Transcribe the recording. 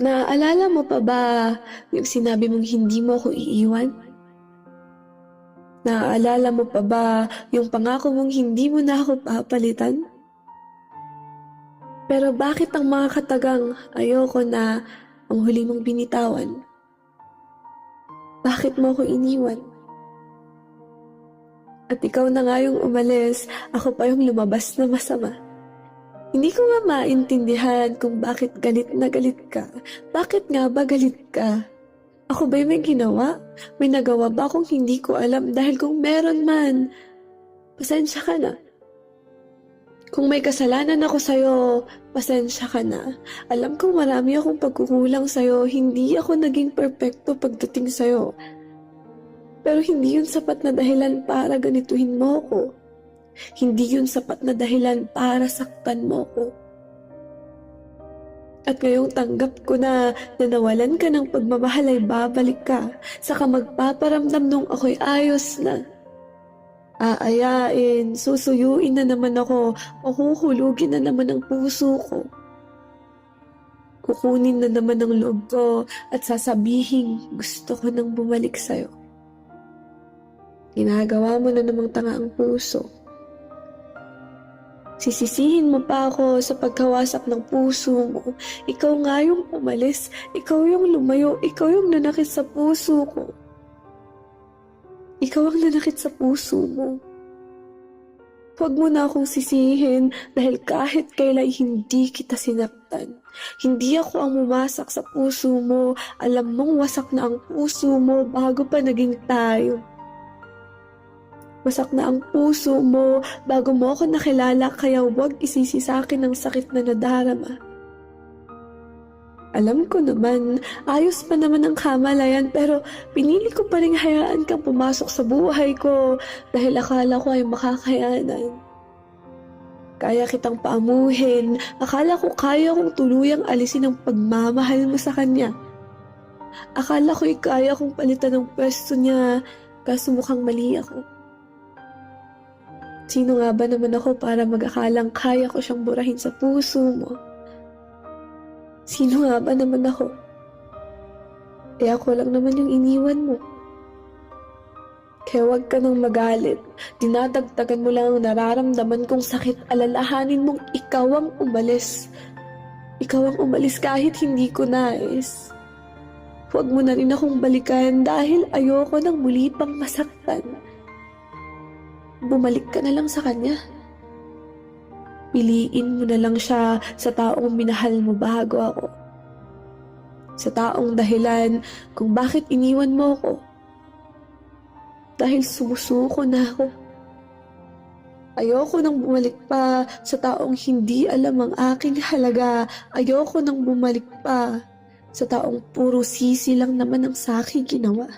Naaalala mo pa ba yung sinabi mong hindi mo ako iiwan? Naaalala mo pa ba yung pangako mong hindi mo na ako papalitan? Pero bakit ang mga katagang ayoko na ang huli mong binitawan? Bakit mo ako iniwan? At ikaw na nga yung umalis, ako pa yung lumabas na masama. Hindi ko nga maintindihan kung bakit galit na galit ka. Bakit nga ba galit ka? Ako ba'y may ginawa? May nagawa ba akong hindi ko alam dahil kung meron man, pasensya ka na. Kung may kasalanan ako sa'yo, pasensya ka na. Alam kong marami akong pagkukulang sa'yo, hindi ako naging perpekto pagdating sa'yo. Pero hindi yun sapat na dahilan para ganituhin mo ako. Hindi yun sapat na dahilan para saktan mo ko. At ngayong tanggap ko na na nawalan ka ng pagmamahal ay babalik ka, saka magpaparamdam nung ako'y ayos na. Aayain, susuyuin na naman ako, mahuhulugin na naman ang puso ko. Kukunin na naman ang loob ko at sasabihin gusto ko nang bumalik sa'yo. Ginagawa mo na namang tanga ang puso. Sisisihin mo pa ako sa pagkawasak ng puso mo. Ikaw nga yung umalis. Ikaw yung lumayo. Ikaw yung nanakit sa puso ko. Ikaw ang nanakit sa puso mo. Huwag mo na akong sisihin dahil kahit kailan hindi kita sinaktan. Hindi ako ang mumasak sa puso mo. Alam mong wasak na ang puso mo bago pa naging tayo. Wasak na ang puso mo bago mo ako nakilala kaya huwag isisi sa akin ang sakit na nadarama. Alam ko naman, ayos pa naman ang kamalayan pero pinili ko pa rin hayaan kang pumasok sa buhay ko dahil akala ko ay makakayanan. Kaya kitang paamuhin, akala ko kaya kong tuluyang alisin ang pagmamahal mo sa kanya. Akala ko'y kaya kong palitan ng pwesto niya kaso mukhang mali ako. Sino nga ba naman ako para mag-akalang kaya ko siyang burahin sa puso mo? Sino nga ba naman ako? Eh ako lang naman yung iniwan mo. Kaya huwag ka nang magalit. Dinadagdagan mo lang ang nararamdaman kong sakit. Alalahanin mong ikaw ang umalis. Ikaw ang umalis kahit hindi ko nais. Huwag mo na rin akong balikan dahil ayoko nang muli pang masaktan bumalik ka na lang sa kanya. Piliin mo na lang siya sa taong minahal mo bago ako. Sa taong dahilan kung bakit iniwan mo ako. Dahil sumusuko na ako. Ayoko nang bumalik pa sa taong hindi alam ang aking halaga. Ayoko nang bumalik pa sa taong puro sisi lang naman ang sa aking ginawa.